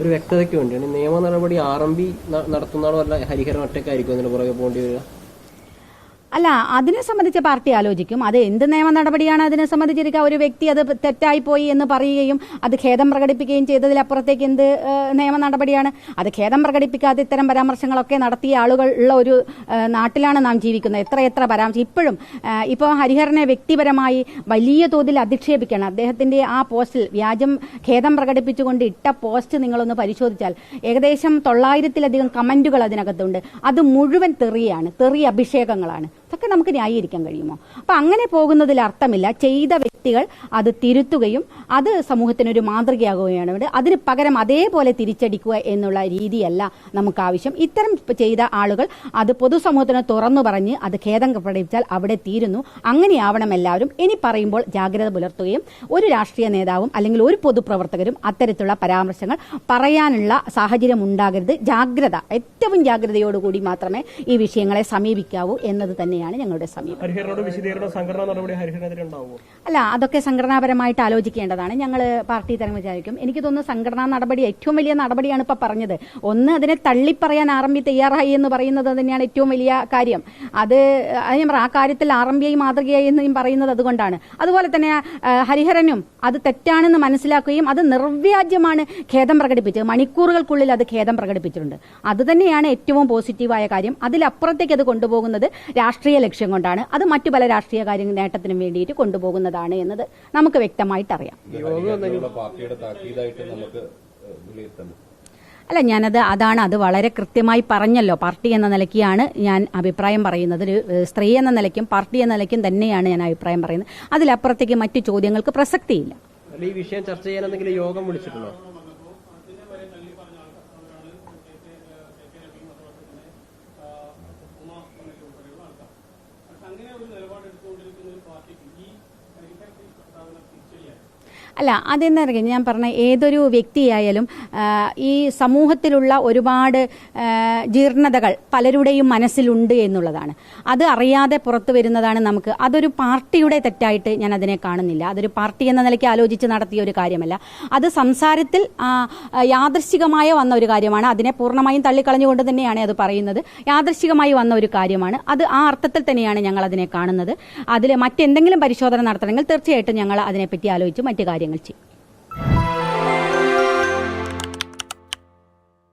ഒരു വ്യക്തതയ്ക്ക് വേണ്ടിയാണ്. നിയമ നടപടി ആർ എം ബി നടത്തുന്നതാണോ അല്ല ഹരിഹരൻ ഒറ്റയ്ക്കായിരിക്കും അതിന് പുറകെ പോകേണ്ടി വരിക. അല്ല അതിനെ സംബന്ധിച്ച് പാർട്ടി ആലോചിക്കും. അത് എന്ത് നിയമ നടപടിയാണ് അതിനെ സംബന്ധിച്ചിരിക്കുക? ഒരു വ്യക്തി അത് തെറ്റായി പോയി എന്ന് പറയുകയും അത് ഖേദം പ്രകടിപ്പിക്കുകയും ചെയ്തതിലപ്പുറത്തേക്ക് എന്ത് നിയമ നടപടിയാണ്? അത് ഖേദം പ്രകടിപ്പിക്കാതെ ഇത്തരം പരാമർശങ്ങളൊക്കെ നടത്തിയ ആളുകൾ ഉള്ള ഒരു നാട്ടിലാണ് നാം ജീവിക്കുന്നത്. എത്ര എത്ര പരാമർശം. ഇപ്പോഴും ഇപ്പോൾ ഹരിഹരനെ വ്യക്തിപരമായി വലിയ തോതിൽ അധിക്ഷേപിക്കണം. അദ്ദേഹത്തിന്റെ ആ പോസ്റ്റിൽ വ്യാജം ഖേദം പ്രകടിപ്പിച്ചുകൊണ്ട് ഇട്ട പോസ്റ്റ് നിങ്ങളൊന്ന് പരിശോധിച്ചാൽ ഏകദേശം തൊള്ളായിരത്തിലധികം കമന്റുകൾ അതിനകത്തുണ്ട്. അത് മുഴുവൻ തെറിയാണ്. തെറി അഭിഷേകങ്ങളാണ്. ഇതൊക്കെ നമുക്ക് ന്യായീകരിക്കാൻ കഴിയുമോ? അപ്പൊ അങ്ങനെ പോകുന്നതിൽ അർത്ഥമില്ല. ചെയ്ത വ്യക്തികൾ അത് തിരുത്തുകയും അത് സമൂഹത്തിനൊരു മാതൃകയാകുകയാണ് വേണ്ടത്. അതിന് പകരം അതേപോലെ തിരിച്ചടിക്കുക എന്നുള്ള രീതിയല്ല നമുക്ക് ആവശ്യം. ഇത്തരം ചെയ്ത ആളുകൾ അത് പൊതുസമൂഹത്തിന് തുറന്നു പറഞ്ഞ് അത് ഖേദം പ്രകടിപ്പിച്ചാൽ അവിടെ തീരുന്നു. അങ്ങനെയാവണം എല്ലാവരും. ഇനി പറയുമ്പോൾ ജാഗ്രത പുലർത്തുകയും ഒരു രാഷ്ട്രീയ നേതാവും അല്ലെങ്കിൽ ഒരു പൊതുപ്രവർത്തകരും അത്തരത്തിലുള്ള പരാമർശങ്ങൾ പറയാനുള്ള സാഹചര്യം ഉണ്ടാകരുത്. ജാഗ്രത ഏറ്റവും ജാഗ്രതയോടുകൂടി മാത്രമേ ഈ വിഷയങ്ങളെ സമീപിക്കാവൂ എന്നത് തന്നെയാണ് ഞങ്ങളുടെ സമീപനം. ഉണ്ടാവുമോ? അല്ല അതൊക്കെ സംഘടനാപരമായിട്ട് ആലോചിക്കേണ്ടതാണ്. ഞങ്ങൾ പാർട്ടി തരം വിചാരിക്കും. എനിക്ക് തോന്നുന്നു സംഘടനാ നടപടി ഏറ്റവും വലിയ നടപടിയാണ് ഇപ്പൊ പറഞ്ഞത്. ഒന്ന് അതിനെ തള്ളിപ്പറയാൻ ആർ എം ബി തയ്യാറായി എന്ന് പറയുന്നത് തന്നെയാണ് ഏറ്റവും വലിയ കാര്യം. അത് ഞാൻ ആ കാര്യത്തിൽ ആർ എം ബി ഐ മാതൃകയായി എന്ന് പറയുന്നത് അതുകൊണ്ടാണ്. അതുപോലെ തന്നെ ഹരിഹരനും അത് തെറ്റാണെന്ന് മനസ്സിലാക്കുകയും അത് നിർവ്യാജ്യമാണ് ഖേദം പ്രകടിപ്പിച്ചത്. മണിക്കൂറുകൾക്കുള്ളിൽ അത് ഖേദം പ്രകടിപ്പിച്ചിട്ടുണ്ട്. അത് തന്നെയാണ് ഏറ്റവും പോസിറ്റീവായ കാര്യം. അതിലപ്പുറത്തേക്ക് അത് കൊണ്ടുപോകുന്നത് രാഷ്ട്രീയ ലക്ഷ്യം കൊണ്ടാണ് അത് മറ്റു പല രാഷ്ട്രീയ കാര്യ നേട്ടത്തിനും വേണ്ടിയിട്ട് കൊണ്ടുപോകുന്നതാണ് എന്നത് നമുക്ക് വ്യക്തമായിട്ട് അറിയാം യോഗ പാർട്ടിയുടെ താക്കീതായിട്ട് നമുക്ക് ഏഹ്, വിലയിരുത്താൻ പറ്റും അല്ല ഞാനത് അതാണ് അത് വളരെ കൃത്യമായി പറഞ്ഞല്ലോ. പാർട്ടി എന്ന നിലയ്ക്കാണ് ഞാൻ അഭിപ്രായം പറയുന്നത്. ഒരു സ്ത്രീ എന്ന നിലയ്ക്കും പാർട്ടി എന്ന നിലയ്ക്കും തന്നെയാണ് ഞാൻ അഭിപ്രായം പറയുന്നത്. അതിലപ്പുറത്തേക്ക് മറ്റു ചോദ്യങ്ങൾക്ക് പ്രസക്തിയില്ല. അല്ല ഈ വിഷയം ചർച്ച ചെയ്യാൻ എന്തെങ്കിലും യോഗം വിളിച്ചിട്ടുണ്ടോ? അല്ല അതെന്നറിയാം ഞാൻ പറഞ്ഞ ഏതൊരു വ്യക്തിയായാലും ഈ സമൂഹത്തിലുള്ള ഒരുപാട് ജീർണതകൾ പലരുടെയും മനസ്സിലുണ്ട് എന്നുള്ളതാണ്. അത് അറിയാതെ പുറത്തു വരുന്നതാണ് നമുക്ക്. അതൊരു പാർട്ടിയുടെ തെറ്റായിട്ട് ഞാൻ അതിനെ കാണുന്നില്ല. അതൊരു പാർട്ടി എന്ന നിലയ്ക്ക് ആലോചിച്ച് നടത്തിയ ഒരു കാര്യമല്ല. അത് സംസാരത്തിൽ യാദൃശ്ചികമായ വന്ന ഒരു കാര്യമാണ്. അതിനെ പൂർണമായും തള്ളിക്കളഞ്ഞുകൊണ്ട് തന്നെയാണ് അത് പറയുന്നത്. യാദൃശ്ചികമായി വന്ന ഒരു കാര്യമാണ്. അത് ആ അർത്ഥത്തിൽ തന്നെയാണ് ഞങ്ങൾ അതിനെ കാണുന്നത്. അതിൽ മറ്റെന്തെങ്കിലും പരിശോധന നടത്തണമെങ്കിൽ തീർച്ചയായിട്ടും ഞങ്ങൾ അതിനെപ്പറ്റി ആലോചിച്ച് മറ്റു കാര്യങ്ങൾ ചെയ്യും